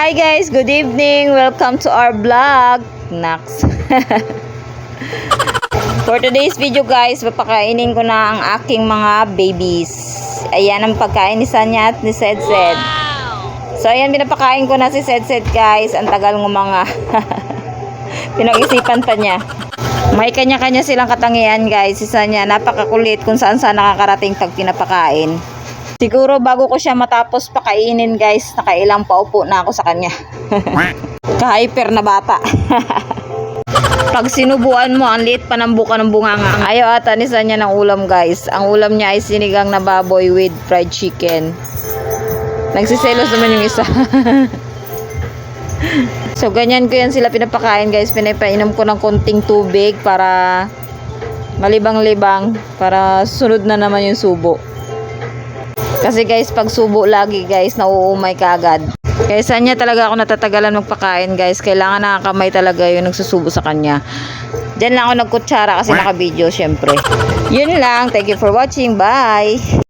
Hi guys, good evening. Welcome to our vlog. Nax. For today's video guys, papakainin ko na ang aking mga babies. Ayan ang pagkain ni Sanya at ni Sedsed. So ayan, pinapakain ko na si Sedsed guys. Ang tagal ng mga pinag-isipan pa niya. May kanya-kanya silang katangian guys. Si Sanya, napakakulit kung saan saan nakakarating pag pinapakain. Siguro bago ko siya matapos pakainin guys, nakailang paupo na ako sa kanya. Ka-hyper na bata. Pag sinubuan mo, ang liit pa ng buka ng bunganga. Ayaw ata ni Sanya ng ulam guys. Ang ulam niya ay sinigang na baboy with fried chicken. Nagsiselos naman yung isa. so ganyan ko yan sila pinapakain guys. Pinapainom ko ng konting tubig para malibang-libang. Para sunod na naman yung subo. Kasi guys, pag subo lagi guys, nauumay ka agad. Kaya sa niya talaga ako natatagalan magpakain guys. Kailangan nakakamay talaga yung nagsusubo sa kanya. Diyan lang ako nagkutsara kasi naka-video syempre. Yun lang. Thank you for watching. Bye!